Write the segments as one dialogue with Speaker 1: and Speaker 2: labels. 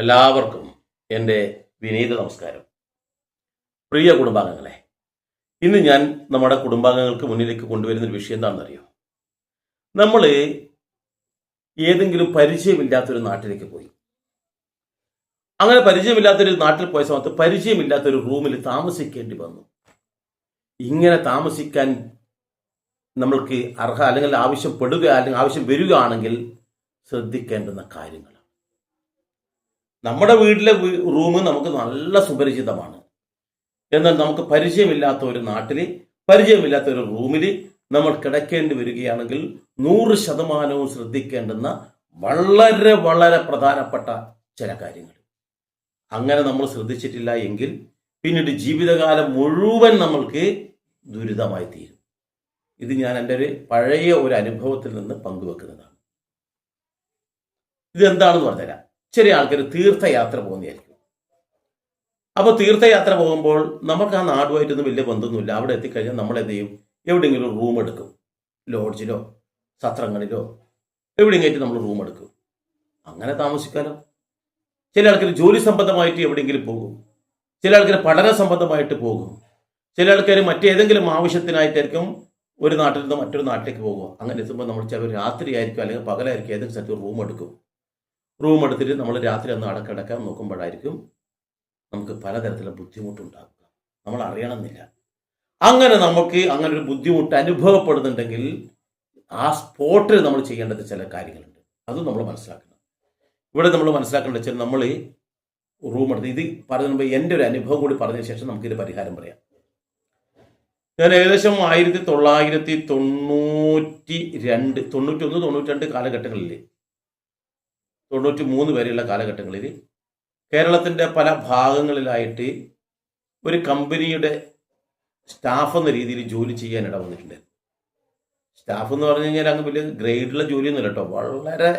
Speaker 1: എല്ലാവർക്കും എന്റെ വിനീത നമസ്കാരം. പ്രിയ കുടുംബാംഗങ്ങളെ ഇന്ന് ഞാൻ നമ്മുടെ കുടുംബാംഗങ്ങൾക്ക് മുന്നിലേക്ക് കൊണ്ടുവരുന്ന ഒരു വിഷയം എന്താണെന്നറിയോ? നമ്മൾ ഏതെങ്കിലും പരിചയമില്ലാത്തൊരു നാട്ടിലേക്ക് പോയി. അങ്ങനെ പരിചയമില്ലാത്തൊരു നാട്ടിൽ പോയ സമയത്ത് പരിചയമില്ലാത്തൊരു റൂമിൽ താമസിക്കേണ്ടി വന്നു. ഇങ്ങനെ താമസിക്കാൻ നമ്മൾക്ക് അർഹ അല്ലെങ്കിൽ ആവശ്യപ്പെടുക അല്ലെങ്കിൽ ആവശ്യം വരികയാണെങ്കിൽ ശ്രദ്ധിക്കേണ്ടുന്ന കാര്യങ്ങൾ. നമ്മുടെ വീട്ടിലെ റൂം നമുക്ക് നല്ല സുപരിചിതമാണ്. എന്നാൽ നമുക്ക് പരിചയമില്ലാത്ത ഒരു നാട്ടിൽ പരിചയമില്ലാത്ത ഒരു റൂമിൽ നമ്മൾ കിടക്കേണ്ടി വരികയാണെങ്കിൽ നൂറ് ശതമാനവും ശ്രദ്ധിക്കേണ്ടുന്ന വളരെ വളരെ പ്രധാനപ്പെട്ട ചില കാര്യങ്ങൾ. അങ്ങനെ നമ്മൾ ശ്രദ്ധിച്ചിട്ടില്ല എങ്കിൽ പിന്നീട് ജീവിതകാലം മുഴുവൻ നമ്മൾക്ക് ദുരിതമായി തീരും. ഇത് ഞാൻ എന്റെ ഒരു പഴയ ഒരു അനുഭവത്തിൽ നിന്ന് പങ്കുവെക്കുന്നതാണ്. ഇതെന്താണെന്ന് പറഞ്ഞുതരാം. ചെറിയ ആൾക്കാർ തീർത്ഥയാത്ര പോകുന്നതായിരിക്കും. അപ്പോൾ തീർത്ഥയാത്ര പോകുമ്പോൾ നമുക്ക് ആ നാടുമായിട്ടൊന്നും വലിയ ബന്ധമൊന്നുമില്ല. അവിടെ എത്തിക്കഴിഞ്ഞാൽ നമ്മൾ എന്ത് ചെയ്യും? എവിടെയെങ്കിലും റൂം എടുക്കും. ലോഡ്ജിലോ സത്രങ്ങളിലോ എവിടെയെങ്കിലും നമ്മൾ റൂം എടുക്കും. അങ്ങനെ താമസിക്കാനോ ചില ആൾക്കാർ ജോലി സംബന്ധമായിട്ട് എവിടെയെങ്കിലും പോകും. ചില ആൾക്കാർ പഠന സംബന്ധമായിട്ട് പോകും. ചില ആൾക്കാർ മറ്റേതെങ്കിലും ആവശ്യത്തിനായിട്ടായിരിക്കും ഒരു നാട്ടിൽ നിന്ന് മറ്റൊരു നാട്ടിലേക്ക് പോകുക. അങ്ങനെ എത്തുമ്പോൾ നമ്മൾ ചിലപ്പോൾ രാത്രിയായിരിക്കും അല്ലെങ്കിൽ പകലായിരിക്കും ഏതെങ്കിലും സ്ഥലത്ത് റൂം എടുക്കും. റൂം എടുത്തിട്ട് നമ്മൾ രാത്രി ഒന്ന് അടക്കടക്കാൻ നോക്കുമ്പോഴായിരിക്കും നമുക്ക് പലതരത്തിലുള്ള ബുദ്ധിമുട്ടുണ്ടാകുക നമ്മൾ അറിയണമെന്നില്ല. അങ്ങനെ നമുക്ക് അങ്ങനെ ഒരു ബുദ്ധിമുട്ട് അനുഭവപ്പെടുന്നുണ്ടെങ്കിൽ ആ സ്പോട്ടിൽ നമ്മൾ ചെയ്യേണ്ടത് ചില കാര്യങ്ങളുണ്ട്. അത് നമ്മൾ മനസ്സിലാക്കണം. ഇവിടെ നമ്മൾ മനസ്സിലാക്കേണ്ട വെച്ചാൽ നമ്മൾ റൂം എടുത്ത് ഇത് പറയുമ്പോൾ എന്റെ ഒരു അനുഭവം കൂടി പറഞ്ഞതിന് ശേഷം നമുക്കിത് പരിഹാരം പറയാം. ഞാൻ ഏകദേശം ആയിരത്തി തൊള്ളായിരത്തി തൊണ്ണൂറ്റി രണ്ട് തൊണ്ണൂറ്റി ഒന്ന് തൊണ്ണൂറ്റി രണ്ട് കാലഘട്ടങ്ങളിൽ തൊണ്ണൂറ്റി മൂന്ന് വരെയുള്ള കാലഘട്ടങ്ങളിൽ കേരളത്തിന്റെ പല ഭാഗങ്ങളിലായിട്ട് ഒരു കമ്പനിയുടെ സ്റ്റാഫ് എന്ന രീതിയിൽ ജോലി ചെയ്യാൻ ഇട സ്റ്റാഫ് എന്ന് പറഞ്ഞു കഴിഞ്ഞാൽ അങ്ങ് വലിയ ഗ്രേഡുള്ള ജോലിയൊന്നുമില്ല കേട്ടോ. വളരെ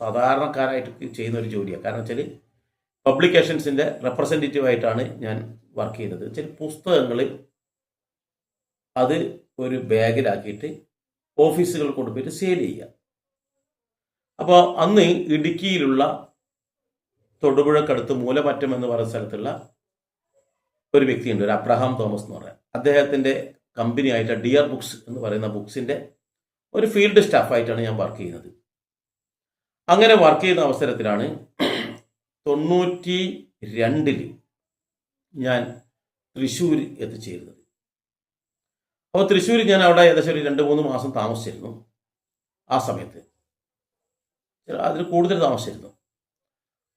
Speaker 1: സാധാരണക്കാരായിട്ട് ചെയ്യുന്ന ഒരു ജോലിയാണ്. കാരണം വെച്ചാൽ പബ്ലിക്കേഷൻസിന്റെ റെപ്രസെന്റേറ്റീവ് ആയിട്ടാണ് ഞാൻ വർക്ക് ചെയ്തത് ചില പുസ്തകങ്ങൾ അത് ഒരു ബാഗിലാക്കിയിട്ട് ഓഫീസുകൾ കൊണ്ടുപോയിട്ട് സെയിൽ ചെയ്യുക. അപ്പോൾ അന്ന് ഇടുക്കിയിലുള്ള തൊടുപുഴക്കടുത്ത് മൂലമറ്റം എന്ന് പറയുന്ന സ്ഥലത്തുള്ള ഒരു വ്യക്തിയുണ്ട് ഒരു അബ്രഹാം തോമസ് എന്ന് പറയാം. അദ്ദേഹത്തിന്റെ കമ്പനി ആയിട്ട് ഡിയർ ബുക്സ് എന്ന് പറയുന്ന ബുക്സിന്റെ ഒരു ഫീൽഡ് സ്റ്റാഫായിട്ടാണ് ഞാൻ വർക്ക് ചെയ്യുന്നത്. അങ്ങനെ വർക്ക് ചെയ്യുന്ന അവസരത്തിലാണ് തൊണ്ണൂറ്റി രണ്ടിൽ ഞാൻ തൃശ്ശൂർ എത്തിച്ചേരുന്നത്. അപ്പോൾ തൃശ്ശൂർ ഞാൻ അവിടെ ഏകദേശം ഒരു രണ്ട് മൂന്ന് മാസം താമസിച്ചിരുന്നു ആ സമയത്ത്. അതിൽ കൂടുതൽ താമസിച്ചിരുന്നു.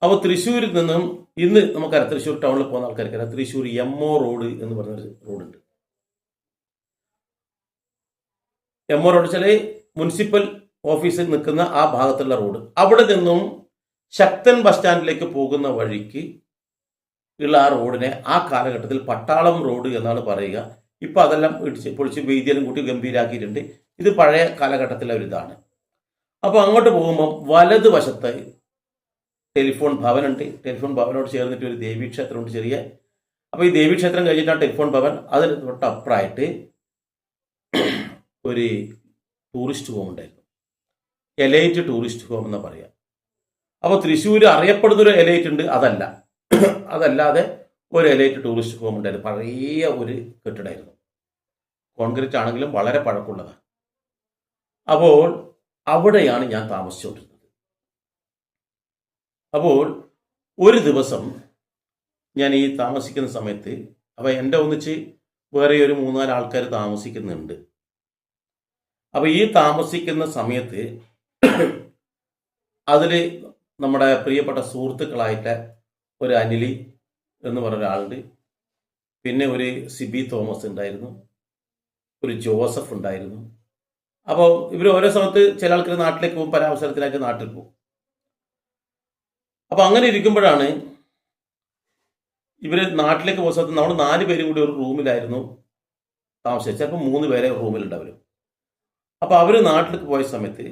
Speaker 1: അപ്പോൾ തൃശ്ശൂരിൽ നിന്നും ഇന്ന് നമുക്കറിയാം തൃശ്ശൂർ ടൗണിൽ പോകുന്ന ആൾക്കാർക്കറിയാം തൃശ്ശൂർ എം ഒ റോഡ് എന്ന് പറഞ്ഞൊരു റോഡുണ്ട് എം ഒ റോഡ് വെച്ചാൽ മുനിസിപ്പൽ ഓഫീസിൽ നിൽക്കുന്ന ആ ഭാഗത്തുള്ള റോഡ് അവിടെ നിന്നും ശക്തൻ ബസ് സ്റ്റാൻഡിലേക്ക് പോകുന്ന വഴിക്ക് ഉള്ള ആ റോഡിനെ ആ കാലഘട്ടത്തിൽ പട്ടാളം റോഡ് എന്നാണ് പറയുക. ഇപ്പം അതെല്ലാം ഇടിച്ച് പൊളിച്ച് വൈദ്യം കൂട്ടി ഗംഭീരാക്കിയിട്ടുണ്ട്. ഇത് പഴയ കാലഘട്ടത്തിലെ ഒരു ഇതാണ്. അപ്പോൾ അങ്ങോട്ട് പോകുമ്പം വലതുവശത്ത് ടെലിഫോൺ ഭവനുണ്ട്. ടെലിഫോൺ ഭവനോട് ചേർന്നിട്ട് ഒരു ദേവീക്ഷേത്രമുണ്ട് ചെറിയ. അപ്പോൾ ഈ ദേവീക്ഷേത്രം കഴിഞ്ഞിട്ടാണ് ടെലിഫോൺ ഭവൻ. അതിന് തൊട്ടപ്പുറമായിട്ട് ഒരു ടൂറിസ്റ്റ് ഹോം ഉണ്ടായിരുന്നു. എലൈറ്റ് ടൂറിസ്റ്റ് ഹോം എന്ന് പറയാം. അപ്പോൾ തൃശ്ശൂർ അറിയപ്പെടുന്ന ഒരു എലൈറ്റ് ഉണ്ട് അതല്ല. അതല്ലാതെ ഒരു എലൈറ്റ് ടൂറിസ്റ്റ് ഹോം ഉണ്ടായിരുന്നു. പഴയ ഒരു കെട്ടിടമായിരുന്നു. കോൺക്രീറ്റ് ആണെങ്കിലും വളരെ പഴക്കമുള്ളതാണ്. അപ്പോൾ അവിടെയാണ് ഞാൻ താമസിച്ചുകൊണ്ടിരുന്നത്. അപ്പോൾ ഒരു ദിവസം ഞാൻ ഈ താമസിക്കുന്ന സമയത്ത് അപ്പോൾ എന്റെ ഒന്നിച്ച് വേറെ ഒരു മൂന്നാൽ ആൾക്കാർ താമസിക്കുന്നുണ്ട്. അപ്പോൾ ഈ താമസിക്കുന്ന സമയത്ത് അതിൽ നമ്മുടെ പ്രിയപ്പെട്ട സുഹൃത്തുക്കളായിട്ട് ഒരു അനിലി എന്ന് പറഞ്ഞ ഒരാളുണ്ട്. പിന്നെ ഒരു സിബി തോമസ് ഉണ്ടായിരുന്നു. ഒരു ജോസഫ് ഉണ്ടായിരുന്നു. അപ്പോൾ ഇവർ ഓരോ സമയത്ത് ചില ആൾക്കാർ നാട്ടിലേക്ക് പോകും പല അവസരത്തിലേക്ക് നാട്ടിൽ പോകും. അപ്പോൾ അങ്ങനെ ഇരിക്കുമ്പോഴാണ് ഇവർ നാട്ടിലേക്ക് പോകുന്ന സമയത്ത് നമ്മൾ നാല് പേരും കൂടി ഒരു റൂമിലായിരുന്നു താമസിച്ചത്. ചിലപ്പോൾ മൂന്ന് പേരെ റൂമിലുണ്ടാവരും അപ്പോൾ അവർ നാട്ടിലേക്ക് പോയ സമയത്ത്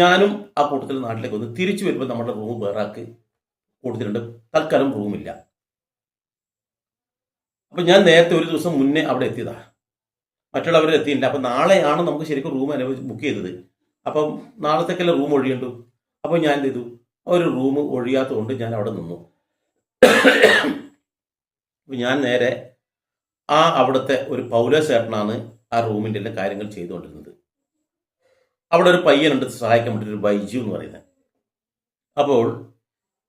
Speaker 1: ഞാനും ആ കൂട്ടത്തിൽ നാട്ടിലേക്ക് വന്ന് തിരിച്ചു വരുമ്പോൾ നമ്മുടെ റൂം വേറെ ആക്കി കൊടുത്തിട്ടുണ്ട്. തൽക്കാലം റൂമില്ല. അപ്പം ഞാൻ നേരത്തെ ഒരു ദിവസം മുന്നേ അവിടെ എത്തിയതാണ് മറ്റുള്ളവർ എത്തിയില്ല. അപ്പം നാളെയാണ് നമുക്ക് ശരിക്കും റൂം അനുവദിച്ച് ബുക്ക് ചെയ്തത്. അപ്പം നാളത്തേക്കല്ല റൂം ഒഴിയുണ്ടു? അപ്പോൾ ഞാൻ എന്ത് ചെയ്തു? ഒരു റൂം ഒഴിയാത്തതുകൊണ്ട് ഞാൻ അവിടെ നിന്നു. ഞാൻ നേരെ ആ അവിടുത്തെ ഒരു പൗലസേട്ടനാണ് ആ റൂമിന്റെ എല്ലാ കാര്യങ്ങൾ ചെയ്തുകൊണ്ടിരുന്നത്. അവിടെ ഒരു പയ്യനുണ്ട് സഹായിക്കാൻ വേണ്ടി ബൈജു എന്ന് പറയുന്നത്. അപ്പോൾ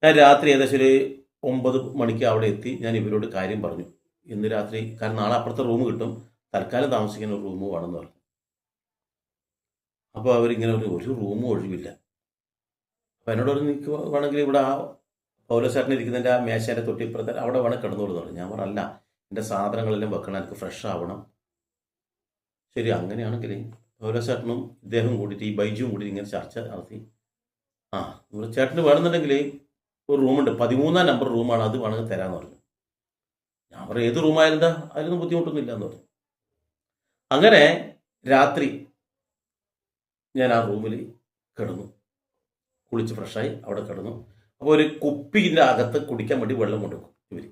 Speaker 1: ഞാൻ രാത്രി ഏകദേശം ഒരു ഒമ്പത് മണിക്ക് അവിടെ എത്തി. ഞാൻ ഇവരോട് കാര്യം പറഞ്ഞു. ഇന്ന് രാത്രി കാരണം നാളെ അപ്പുറത്തെ റൂം കിട്ടും. തൽക്കാലം താമസിക്കുന്ന ഒരു റൂം വേണമെന്ന് പറഞ്ഞു. അപ്പോൾ അവരിങ്ങനെ പറഞ്ഞു ഒരു റൂമും ഒഴിവില്ല. അപ്പോൾ എന്നോട് പറഞ്ഞു നിൽക്കുക വേണമെങ്കിൽ ഇവിടെ ആ പൗരസാട്ടിന് ഇരിക്കുന്നതിന്റെ ആ മേശേന്റെ തൊട്ടിപ്പുറത്തെ അവിടെ വേണം കിടന്നോളൂ പറഞ്ഞു. ഞാൻ പറഞ്ഞല്ല എന്റെ സാധനങ്ങളെല്ലാം വെക്കണം എനിക്ക് ഫ്രഷ് ആവണം. ശരി അങ്ങനെയാണെങ്കിൽ പൗരസാറ്റിനും ഇദ്ദേഹം കൂടിയിട്ട് ഈ ബൈജുവും കൂടി ഇങ്ങനെ ചർച്ച നടത്തി. ആ ചേട്ടന് വേണമെന്നുണ്ടെങ്കിൽ ഒരു റൂമുണ്ട് പതിമൂന്നാം നമ്പർ റൂമാണ് അത് വേണമെങ്കിൽ തരാമെന്ന് പറഞ്ഞു. ഞാൻ പറഞ്ഞു ഏത് റൂമായിരുന്നാ അതിലൊന്നും ബുദ്ധിമുട്ടൊന്നും ഇല്ല എന്ന് പറഞ്ഞു. അങ്ങനെ രാത്രി ഞാൻ ആ റൂമിൽ കിടന്നു. കുളിച്ച് ഫ്രഷായി അവിടെ കിടന്നു. അപ്പോൾ ഒരു കുപ്പിന്റെ അകത്ത് കുടിക്കാൻ വേണ്ടി വെള്ളം കൊണ്ടുവെക്കും ഇവർ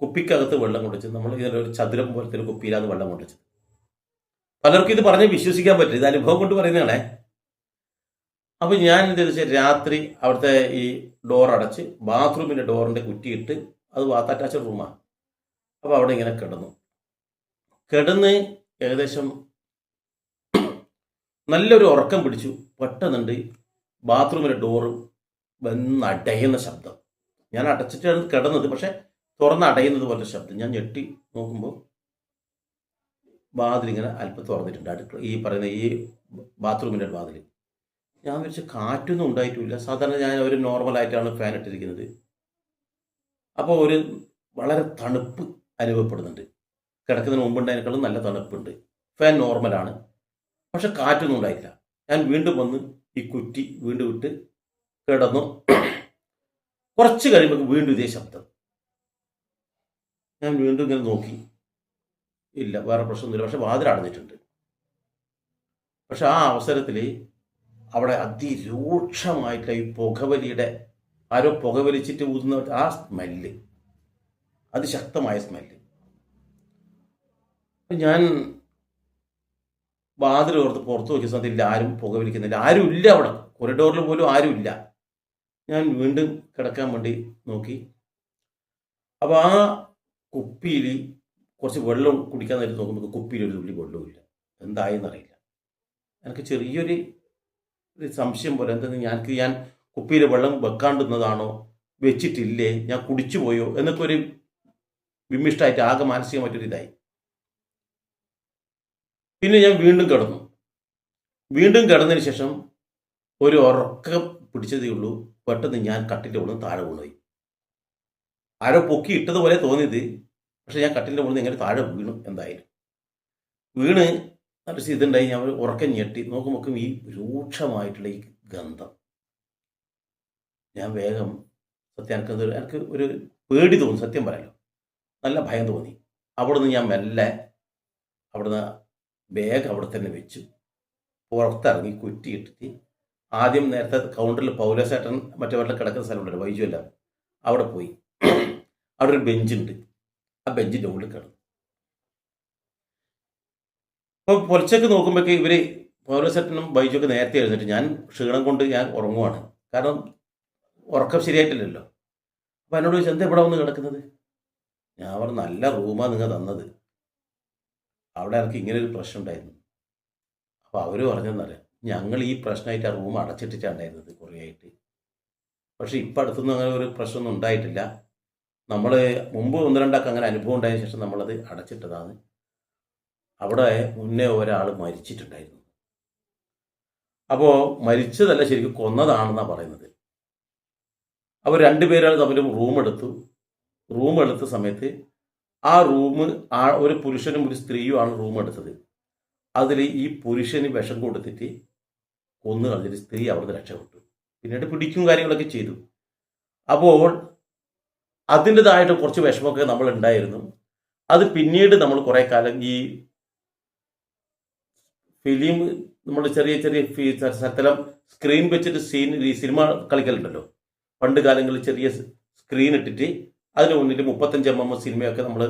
Speaker 1: കുപ്പിക്കകത്ത് വെള്ളം കൊണ്ടുവച്ച് നമ്മൾ ഇതിലൊരു ചതുരം പോലത്തെ ഒരു കുപ്പിയിലാണ് വെള്ളം കൊണ്ടുവച്ചത് പലർക്കും ഇത് പറഞ്ഞ് വിശ്വസിക്കാൻ പറ്റില്ല. ഇത് അനുഭവം കൊണ്ട് പറയുന്നതാണേ. അപ്പം ഞാൻ എന്താ വെച്ചാൽ രാത്രി അവിടുത്തെ ഈ ഡോർ അടച്ച് ബാത്റൂമിന്റെ ഡോറിന്റെ കുറ്റിയിട്ട് അത് വാത്താറ്റാച്ച റൂമാണ് അപ്പോൾ അവിടെ ഇങ്ങനെ കിടന്നു. കിടന്ന് ഏകദേശം നല്ലൊരു ഉറക്കം പിടിച്ചു. പെട്ടെന്നുണ്ട് ബാത്റൂമിലെ ഡോറ് വന്ന് അടയുന്ന ശബ്ദം. ഞാൻ അടച്ചിട്ടാണ് കിടന്നത് പക്ഷെ തുറന്ന് അടയുന്നത് പോലെ ശബ്ദം. ഞാൻ ഞെട്ടി നോക്കുമ്പോൾ വാതിൽ ഇങ്ങനെ അല്പം തുറന്നിട്ടുണ്ട് അടുക്കള ഈ പറയുന്ന ഈ ബാത്റൂമിന്റെ വാതിൽ ഞാൻ വിളിച്ച് കാറ്റൊന്നും ഉണ്ടായിട്ടില്ല. സാധാരണ ഞാൻ ഒരു നോർമലായിട്ടാണ് ഫാൻ ഇട്ടിരിക്കുന്നത്. അപ്പോൾ ഒരു വളരെ തണുപ്പ് അനുഭവപ്പെടുന്നുണ്ട്. കിടക്കുന്നതിന് മുമ്പുണ്ടായതിനേക്കാളും നല്ല തണുപ്പുണ്ട്. ഫാൻ നോർമലാണ് പക്ഷെ കാറ്റൊന്നും ഉണ്ടായില്ല ഞാൻ വീണ്ടും വന്ന് ഈ കുറ്റി വീണ്ടും വിട്ട് കിടന്നു. കുറച്ച് കഴിയുമ്പോൾ വീണ്ടും ഇതേ ശബ്ദം. ഞാൻ വീണ്ടും ഇങ്ങനെ നോക്കി. ഇല്ല വേറെ പ്രശ്നമൊന്നുമില്ല. പക്ഷെ വാതിൽ അടഞ്ഞിട്ടുണ്ട്. പക്ഷെ ആ അവസരത്തിൽ അവിടെ അതിരൂക്ഷമായിട്ടുള്ള ഈ പുകവലിയുടെ ആരോ പുകവലിച്ചിട്ട് ഊതുന്ന ആ സ്മെല്ല്. അതിശക്തമായ സ്മെല്ല്. ഞാൻ വാതിൽ ഓർത്ത് പുറത്ത് നോക്കിയ സമയത്ത് ഇല്ല ആരും പുകവലിക്കുന്നില്ല ആരും ഇല്ല അവിടെ. കൊറിഡോറിൽ പോലും ആരും ഇല്ല ഞാൻ വീണ്ടും കിടക്കാൻ വേണ്ടി നോക്കി. അപ്പോൾ ആ കുപ്പിയിൽ കുറച്ച് വെള്ളം കുടിക്കാൻ നേരത്ത് നോക്കുമ്പോൾ കുപ്പിയിൽ ഒരു തുള്ളി വെള്ളമില്ല എന്തായെന്ന് എന്തായെന്നറിയില്ല എനിക്ക് ചെറിയൊരു ഒരു സംശയം പോലെ എന്തെന്ന് ഞാൻ ഞാൻ കുപ്പിയിൽ വെള്ളം വെക്കാണ്ടുന്നതാണോ? വെച്ചിട്ടില്ലേ? ഞാൻ കുടിച്ചു പോയോ എന്നൊക്കെ ഒരു വിമിഷ്ടായിട്ട് ആകെ മാനസികമായിട്ടൊരു ഇതായി പിന്നെ ഞാൻ വീണ്ടും കിടന്നു. വീണ്ടും കിടന്നതിന് ശേഷം ഒരു ഉറക്കം പിടിച്ചതേ ഉള്ളൂ. പെട്ടെന്ന് ഞാൻ കട്ടിന്റെ ഉള്ളിൽ താഴെ വീണുപോയി. ആരോ പൊക്കി ഇട്ടതുപോലെ തോന്നിയത്. പക്ഷെ ഞാൻ കട്ടിന്റെ ഉള്ളിൽ എങ്ങനെ താഴെ വീണു എന്തായാലും. വീണ് നല്ല ഇതുണ്ടായി. ഞാൻ ഉറക്കം ഞെട്ടി. നോക്കുമ്പോൾ ഈ രൂക്ഷമായിട്ടുള്ള ഈ ഗന്ധം. ഞാൻ വേഗം സത്യം എനിക്ക് എനിക്ക് ഒരു പേടി തോന്നി. സത്യം പറയാലോ നല്ല ഭയം തോന്നി. അവിടുന്ന് ഞാൻ മെല്ലെ അവിടുന്ന് ബാഗ് അവിടെ തന്നെ വെച്ചു. പുറത്തിറങ്ങി കുറ്റിയിട്ടിട്ട് ആദ്യം നേരത്തെ കൗണ്ടറിൽ പൗലസേട്ടൻ മറ്റവരുടെ കിടക്കുന്ന സ്ഥലമുണ്ടല്ലോ വൈജു എല്ലാം അവിടെ പോയി. അവിടെ ഒരു ബെഞ്ചുണ്ട് ആ ബെഞ്ചിന്റെ മുകളിൽ കിടന്നു. അപ്പോൾ പുലച്ചൊക്കെ നോക്കുമ്പോഴേക്ക് ഇവർ പൗലോസേട്ടനും ബൈജുവൊക്കെ നേരത്തെ എഴുന്നിട്ട് ഞാൻ ക്ഷീണം കൊണ്ട് ഞാൻ ഉറങ്ങുവാണ്. കാരണം ഉറക്കം ശരിയായിട്ടില്ലല്ലോ. അപ്പോൾ എന്നോട് ചോദിച്ചു എന്താ ഇവിടെ വന്ന് കിടക്കുന്നത്? ഞാൻ അവർ നല്ല റൂമാണ് നിങ്ങൾ തന്നത്. അവിടെ എനിക്ക് ഇങ്ങനെ ഒരു പ്രശ്നം ഉണ്ടായിരുന്നു. അപ്പോൾ അവർ പറഞ്ഞെന്നറിയാം ഞങ്ങൾ ഈ പ്രശ്നമായിട്ട് ആ റൂം അടച്ചിട്ടിട്ടാണ് ഉണ്ടായിരുന്നത് കുറേ ആയിട്ട് പക്ഷേ ഇപ്പം അടുത്തൊന്നും അങ്ങനെ ഒരു പ്രശ്നമൊന്നും ഉണ്ടായിട്ടില്ല. നമ്മൾ മുമ്പ് ഒന്ന് രണ്ടാൾക്ക് അങ്ങനെ അനുഭവം ഉണ്ടായതിനു ശേഷം നമ്മളത് അടച്ചിട്ടതാണ്. അവിടെ മുന്നേ ഒരാൾ മരിച്ചിട്ടുണ്ടായിരുന്നു. അപ്പോൾ മരിച്ചതല്ല ശരിക്കും കൊന്നതാണെന്നാണ് പറയുന്നത്. അപ്പോൾ രണ്ടുപേരാണ് തമ്മിലും റൂം എടുത്തു റൂം എടുത്ത സമയത്ത് ആ റൂം ആ ഒരു പുരുഷനും ഒരു സ്ത്രീയും ആണ് റൂം എടുത്തത്. അതിൽ ഈ പുരുഷന് വിഷം കൊടുത്തിട്ട് കൊന്നു കളഞ്ഞിട്ട് സ്ത്രീ അവിടുന്ന് രക്ഷപ്പെട്ടു. പിന്നീട് പിടിക്കും കാര്യങ്ങളൊക്കെ ചെയ്തു. അപ്പോൾ അതിന്റെതായിട്ട് കുറച്ച് വിഷമമൊക്കെ നമ്മൾ ഉണ്ടായിരുന്നു. അത് പിന്നീട് നമ്മൾ കുറേ കാലം ഈ ഫിലിം നമ്മൾ ചെറിയ ചെറിയ സ്ഥലം സ്ക്രീൻ വെച്ചിട്ട് സീൻ ഈ സിനിമ കളിക്കലുണ്ടല്ലോ. പണ്ട് കാലങ്ങളിൽ ചെറിയ സ്ക്രീൻ ഇട്ടിട്ട് അതിന് മുന്നിൽ മുപ്പത്തഞ്ച് എം എം സിനിമയൊക്കെ നമ്മൾ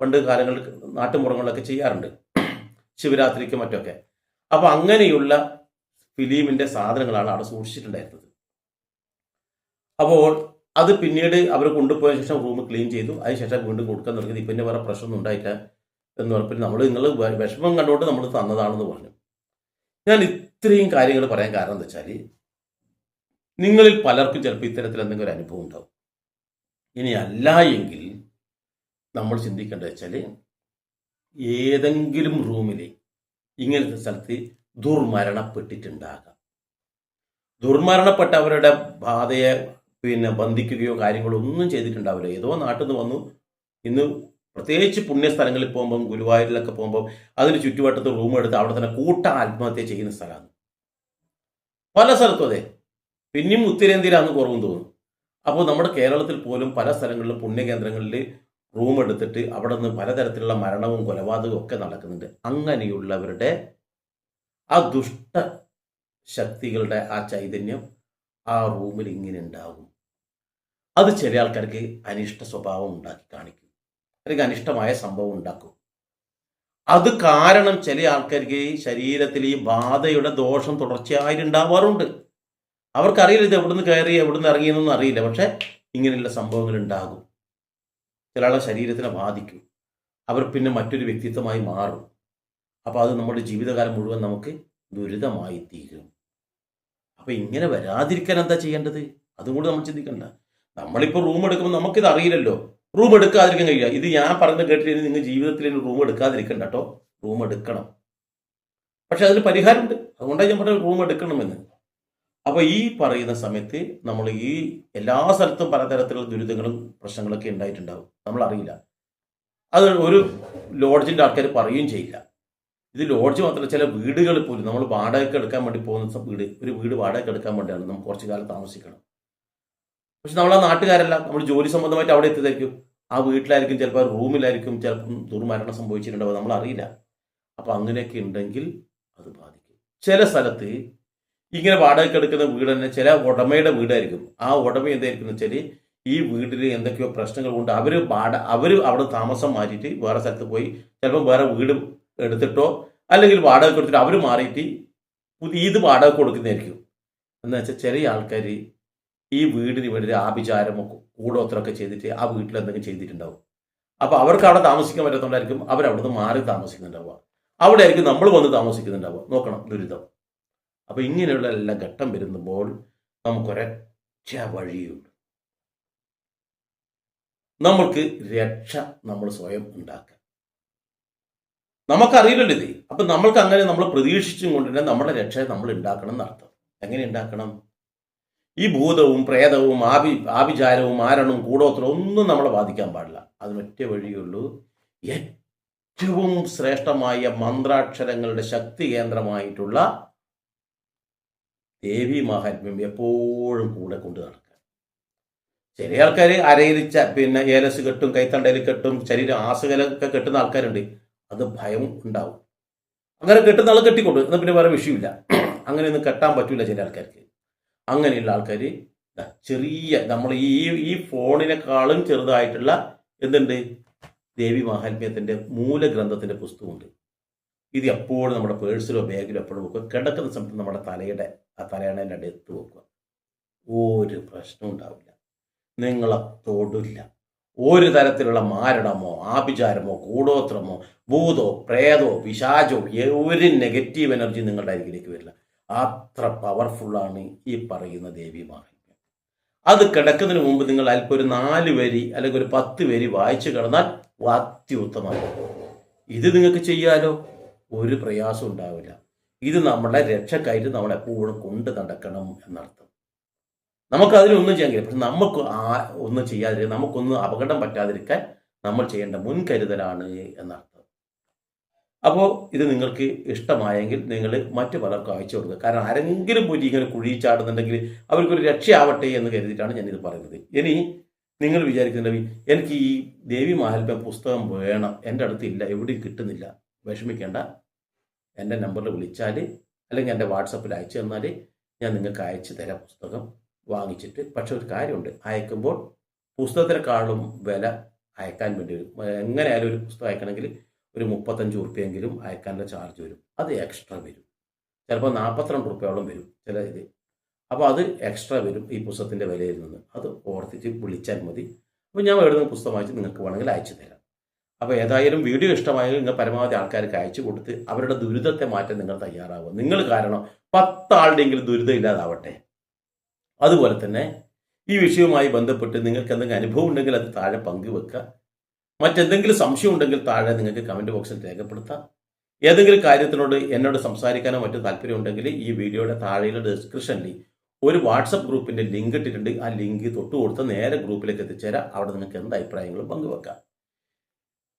Speaker 1: പണ്ട് കാലങ്ങളിൽ നാട്ടുമുറങ്ങളിലൊക്കെ ചെയ്യാറുണ്ട്. ശിവരാത്രിക്കും മറ്റൊക്കെ. അപ്പോൾ അങ്ങനെയുള്ള ഫിലിമിന്റെ സാധനങ്ങളാണ് അവിടെ സൂക്ഷിച്ചിട്ടുണ്ടായിരുന്നത്. അപ്പോൾ അത് പിന്നീട് അവർ കൊണ്ടുപോയ ശേഷം റൂം ക്ലീൻ ചെയ്തു. അതിനുശേഷം വീണ്ടും കൊടുക്കാൻ തുടങ്ങി. ഇപ്പം പിന്നെ വേറെ പ്രശ്നമൊന്നും ഉണ്ടായില്ല എന്ന് പറഞ്ഞപ്പോൾ നമ്മൾ നിങ്ങൾ വിഷമം കണ്ടുകൊണ്ട് നമ്മൾ തന്നതാണെന്ന് പറഞ്ഞു. ഞാൻ ഇത്രയും കാര്യങ്ങൾ പറയാൻ കാരണം എന്താ വെച്ചാൽ നിങ്ങളിൽ പലർക്കും ചിലപ്പോൾ ഇത്തരത്തിൽ എന്തെങ്കിലും ഒരു അനുഭവം ഉണ്ടാവും. ഇനി അല്ല എങ്കിൽ നമ്മൾ ചിന്തിക്കേണ്ടത് വെച്ചാൽ ഏതെങ്കിലും റൂമിൽ ഇങ്ങനത്തെ സ്ഥലത്ത് ദുർമരണപ്പെട്ടിട്ടുണ്ടാകാം. ദുർമരണപ്പെട്ടവരുടെ ബാധയെ പിന്നെ ബന്ധിക്കുകയോ കാര്യങ്ങളോ ഒന്നും ചെയ്തിട്ടുണ്ടാവില്ല. ഏതോ നാട്ടിൽ നിന്ന് വന്നു. ഇന്ന് പ്രത്യേകിച്ച് പുണ്യസ്ഥലങ്ങളിൽ പോകുമ്പം ഗുരുവായൂരിലൊക്കെ പോകുമ്പം അതിന് ചുറ്റുവട്ടത്ത് റൂം എടുത്ത് അവിടെ തന്നെ കൂട്ട ആത്മഹത്യ ചെയ്യുന്ന സ്ഥലമാണ്. പല സ്ഥലത്തും അതെ. പിന്നെയും ഉത്തരേന്ത്യയിലാന്ന് കുറവും തോന്നും. അപ്പോൾ നമ്മുടെ കേരളത്തിൽ പോലും പല സ്ഥലങ്ങളിലും പുണ്യകേന്ദ്രങ്ങളിൽ റൂം എടുത്തിട്ട് അവിടെ നിന്ന് പലതരത്തിലുള്ള മരണവും കൊലപാതകവും ഒക്കെ നടക്കുന്നുണ്ട്. അങ്ങനെയുള്ളവരുടെ ആ ദുഷ്ട ശക്തികളുടെ ആ ചൈതന്യം ആ റൂമിൽ ഇങ്ങനെ ഉണ്ടാകും. അത് ചില ആൾക്കാർക്ക് അനിഷ്ട സ്വഭാവം ഉണ്ടാക്കി കാണിക്കും. അല്ലെങ്കിൽ അനിഷ്ടമായ സംഭവം ഉണ്ടാക്കും. അത് കാരണം ചില ആൾക്കാർക്ക് ശരീരത്തിൽ ഈ ബാധയുടെ ദോഷം തുടർച്ചയായിട്ട് ഉണ്ടാവാറുണ്ട്. അവർക്കറിയില്ല ഇത് എവിടുന്ന് കയറി എവിടുന്ന് ഇറങ്ങിയെന്നൊന്നും അറിയില്ല. പക്ഷെ ഇങ്ങനെയുള്ള സംഭവങ്ങൾ ഉണ്ടാകും. ചില ആളെ ശരീരത്തിനെ ബാധിക്കും. അവർ പിന്നെ മറ്റൊരു വ്യക്തിത്വമായി മാറും. അപ്പോൾ അത് നമ്മുടെ ജീവിതകാലം മുഴുവൻ നമുക്ക് ദുരിതമായി തീരും. അപ്പോൾ ഇങ്ങനെ വരാതിരിക്കാൻ എന്താ ചെയ്യേണ്ടത്? അതും കൂടി നമ്മൾ ചിന്തിക്കണ്ട. നമ്മളിപ്പോൾ റൂം എടുക്കുമ്പോൾ നമുക്കിത് അറിയില്ലല്ലോ. റൂം എടുക്കാതിരിക്കാൻ കഴിയില്ല. ഇത് ഞാൻ പറഞ്ഞ കേട്ടില്ലെങ്കിൽ നിങ്ങൾ ജീവിതത്തിൽ റൂം എടുക്കാതിരിക്കണ്ട കേട്ടോ റൂം എടുക്കണം. പക്ഷെ അതിന് പരിഹാരമുണ്ട്. അതുകൊണ്ടാണ് ഞാൻ പറഞ്ഞത് റൂം എടുക്കണമെന്ന്. അപ്പോൾ ഈ പറയുന്ന സമയത്ത് നമ്മൾ ഈ എല്ലാ സ്ഥലത്തും പലതരത്തിലുള്ള ദുരിതങ്ങളും പ്രശ്നങ്ങളൊക്കെ ഉണ്ടായിട്ടുണ്ടാവും. നമ്മൾ അറിയില്ല അത് ഒരു ലോഡ്ജിന്റെ ആൾക്കാർ പറയുകയും ചെയ്യില്ല. ഇത് ലോഡ്ജ് മാത്രമല്ല ചില വീടുകൾ പോലും നമ്മൾ വാടകയ്ക്ക് എടുക്കാൻ വേണ്ടി പോകുന്ന വീട് ഒരു വീട് വാടകയ്ക്ക് എടുക്കാൻ വേണ്ടിയാണ് നമുക്ക് കുറച്ച് കാലം താമസിക്കണം. പക്ഷെ നമ്മൾ ആ നാട്ടുകാരെല്ലാം നമ്മൾ ജോലി സംബന്ധമായിട്ട് അവിടെ എത്തിയതായിരിക്കും. ആ വീട്ടിലായിരിക്കും ചിലപ്പോൾ റൂമിലായിരിക്കും ചിലപ്പം ദുർമരണം സംഭവിച്ചിട്ടുണ്ടാവും നമ്മൾ അറിയില്ല അപ്പോൾ അങ്ങനെയൊക്കെ ഉണ്ടെങ്കിൽ അത് ബാധിക്കും. ചില സ്ഥലത്ത് ഇങ്ങനെ വാടകയ്ക്ക് എടുക്കുന്ന വീട് തന്നെ ചില ഉടമയുടെ വീടായിരിക്കും. ആ ഉടമ എന്തായിരിക്കും എന്ന് വെച്ചാൽ ഈ വീട്ടിൽ എന്തൊക്കെയോ പ്രശ്നങ്ങൾ കൊണ്ട് അവർ വാട അവർ അവിടെ താമസം മാറ്റിയിട്ട് വേറെ സ്ഥലത്ത് പോയി ചിലപ്പോൾ വേറെ വീട് എടുത്തിട്ടോ അല്ലെങ്കിൽ വാടക കൊടുത്തിട്ട് അവർ മാറിയിട്ട് പുതിയ ഇത് വാടക കൊടുക്കുന്നതായിരിക്കും. എന്ന് വെച്ചാൽ ചെറിയ ആൾക്കാർ ഈ വീടിന് വേണ്ടി ആഭിചാരമോ കൂടോത്രമൊക്കെ ചെയ്തിട്ട് ആ വീട്ടിൽ എന്തെങ്കിലും ചെയ്തിട്ടുണ്ടാവും. അപ്പോൾ അവർക്ക് അവിടെ താമസിക്കാൻ പറ്റാത്തതുകൊണ്ടായിരിക്കും അവിടെ മാറി താമസിക്കുന്നുണ്ടാവുക. അവിടെ ആയിരിക്കും നമ്മൾ വന്ന് താമസിക്കുന്നുണ്ടാവുക. നോക്കണം ദുരിതം. അപ്പോൾ ഇങ്ങനെയുള്ള എല്ലാ ഘട്ടം വരുമ്പോൾ നമുക്കൊരൊറ്റ വഴിയുണ്ട്. നമ്മൾക്ക് രക്ഷ നമ്മൾ സ്വയം ഉണ്ടാക്കുക. നമുക്കറിയില്ലല്ലോ ഇത്. അപ്പം നമ്മൾക്ക് അങ്ങനെ നമ്മൾ പ്രതീക്ഷിച്ചും കൊണ്ട് തന്നെ നമ്മുടെ രക്ഷ നമ്മൾ ഉണ്ടാക്കണം എന്നർത്ഥം. എങ്ങനെ ഉണ്ടാക്കണം? ഈ ഭൂതവും പ്രേതവും ആഭി ആഭിചാരവും ആരണവും കൂടോത്രവും ഒന്നും നമ്മളെ ബാധിക്കാൻ പാടില്ല. അതിനൊറ്റ വഴിയുള്ളൂ ഏറ്റവും ശ്രേഷ്ഠമായ മന്ത്രാക്ഷരങ്ങളുടെ ശക്തി കേന്ദ്രമായിട്ടുള്ള ദേവി മഹാത്മ്യം എപ്പോഴും കൂടെ കൊണ്ട് നടക്കുക. ചില ആൾക്കാർ അരയിരിച്ച പിന്നെ ഏലസ് കെട്ടും കൈത്തണ്ടയിൽ കെട്ടും ശരീരം ആസകലൊക്കെ കെട്ടുന്ന ആൾക്കാരുണ്ട്. അത് ഭയം ഉണ്ടാവും. അങ്ങനെ കെട്ടുന്ന ആൾ കെട്ടിക്കൊണ്ട് എന്നാൽ പിന്നെ വേറെ വിഷയമില്ല. അങ്ങനെയൊന്നും കെട്ടാൻ പറ്റില്ല ചില ആൾക്കാർക്ക്. അങ്ങനെയുള്ള ആൾക്കാർ ചെറിയ നമ്മൾ ഈ ഈ ഫോണിനെക്കാളും ചെറുതായിട്ടുള്ള എന്തുണ്ട്? ദേവി മാഹാത്മ്യത്തിന്റെ മൂലഗ്രന്ഥത്തിന്റെ പുസ്തകമുണ്ട്. ഇത് എപ്പോഴും നമ്മുടെ പേഴ്സിലോ ബാഗിലോ എപ്പോഴും വെക്കുക കിടക്കുന്ന സമയത്ത് നമ്മുടെ തലയുടെ ആ തലയണേന്റെ അടുത്ത് വെക്കുക. ഒരു പ്രശ്നം ഉണ്ടാവില്ല. നിങ്ങളെ തൊടില്ല. ഒരു തരത്തിലുള്ള മാരണമോ ആഭിചാരമോ കൂടോത്രമോ ഭൂതോ പ്രേതോ പിശാചോ ഒരു നെഗറ്റീവ് എനർജി നിങ്ങളുടെ അരികിലേക്ക് വരില്ല. അത്ര പവർഫുള്ളാണ് ഈ പറയുന്ന ദേവി അത് കിടക്കുന്നതിന് മുമ്പ് നിങ്ങൾ അല്പം ഒരു നാല് വരി അല്ലെങ്കിൽ ഒരു പത്ത് വരി വായിച്ചു കിടന്നാൽ അത്യുത്തമമാണ് ഇത് നിങ്ങൾക്ക് ചെയ്യാലോ? ഒരു പ്രയാസം ഉണ്ടാവില്ല. ഇത് നമ്മളെ രക്ഷക്കായിട്ട് നമ്മൾ എപ്പോഴും കൊണ്ട് നടക്കണം എന്നർത്ഥം. നമുക്ക് അതിലൊന്നും ചെയ്യാൻ കഴിയും പക്ഷെ നമുക്ക് ആ ഒന്നും ചെയ്യാതിരിക്കാൻ നമുക്കൊന്നും അപകടം പറ്റാതിരിക്കാൻ നമ്മൾ ചെയ്യേണ്ട മുൻകരുതലാണ് എന്നർത്ഥം. അപ്പോൾ ഇത് നിങ്ങൾക്ക് ഇഷ്ടമായെങ്കിൽ നിങ്ങൾ മറ്റു പലർക്കും അയച്ചു കൊടുക്കുക. കാരണം ആരെങ്കിലും പോയി ഇങ്ങനെ കുഴിച്ചാടുന്നുണ്ടെങ്കിൽ അവർക്കൊരു രക്ഷയാവട്ടെ എന്ന് കരുതിയിട്ടാണ് ഞാനിത് പറയുന്നത്. ഇനി നിങ്ങൾ വിചാരിക്കുന്നുണ്ടെങ്കിൽ എനിക്ക് ഈ ദേവി മഹാത്മ്യ പുസ്തകം വേണം. എന്റെ അടുത്തില്ല എവിടെയും കിട്ടുന്നില്ല. വിഷമിക്കേണ്ട. എന്റെ നമ്പറിൽ വിളിച്ചാൽ അല്ലെങ്കിൽ എന്റെ വാട്സപ്പിൽ അയച്ചു തന്നാൽ ഞാൻ നിങ്ങൾക്ക് അയച്ചു തരാം പുസ്തകം വാങ്ങിച്ചിട്ട്. പക്ഷെ ഒരു കാര്യമുണ്ട്. അയക്കുമ്പോൾ പുസ്തകത്തിനെക്കാളും വില അയക്കാൻ വേണ്ടി വരും. എങ്ങനെയായാലും ഒരു പുസ്തകം അയക്കണമെങ്കിൽ ഒരു മുപ്പത്തഞ്ച് ഉറുപ്പ്യെങ്കിലും അയക്കാനുള്ള ചാർജ് വരും. അത് എക്സ്ട്രാ വരും. ചിലപ്പോൾ നാൽപ്പത്തിരണ്ട് ഉറുപ്പ്യോളം വരും ചില ഇത്. അപ്പോൾ അത് എക്സ്ട്രാ വരും ഈ പുസ്തകത്തിന്റെ വിലയിൽ നിന്ന്. അത് ഓർത്തിച്ച് വിളിച്ചാൽ മതി. അപ്പോൾ ഞാൻ എഴുതുന്ന പുസ്തകം വായിച്ച് നിങ്ങൾക്ക് വേണമെങ്കിൽ അയച്ചു തരാം. അപ്പോൾ ഏതായാലും വീഡിയോ ഇഷ്ടമായാലും നിങ്ങൾ പരമാവധി ആൾക്കാർക്ക് അയച്ചു കൊടുത്ത് അവരുടെ ദുരിതത്തെ മാറ്റാൻ നിങ്ങൾ തയ്യാറാവുക. നിങ്ങൾ കാരണം പത്താളുടെയെങ്കിലും ദുരിതം ഇല്ലാതാവട്ടെ. അതുപോലെ തന്നെ ഈ വിഷയവുമായി ബന്ധപ്പെട്ട് നിങ്ങൾക്ക് എന്തെങ്കിലും അനുഭവം ഉണ്ടെങ്കിൽ അത് താഴെ പങ്കുവെക്കുക. മറ്റെന്തെങ്കിലും സംശയം ഉണ്ടെങ്കിൽ താഴെ നിങ്ങൾക്ക് കമന്റ് ബോക്സിൽ രേഖപ്പെടുത്താം. ഏതെങ്കിലും കാര്യത്തിനോട് എന്നോട് സംസാരിക്കാനോ മറ്റു താല്പര്യം ഉണ്ടെങ്കിൽ ഈ വീഡിയോയുടെ താഴെയുള്ള ഡിസ്ക്രിപ്ഷനിൽ ഒരു വാട്സപ്പ് ഗ്രൂപ്പിന്റെ ലിങ്ക് ഇട്ടിട്ടുണ്ട്. ആ ലിങ്ക് തൊട്ട് കൊടുത്ത് നേരെ ഗ്രൂപ്പിലേക്ക് എത്തിച്ചേരാം. അവിടെ നിങ്ങൾക്ക് എന്ത് അഭിപ്രായങ്ങളും പങ്കുവെക്കാം.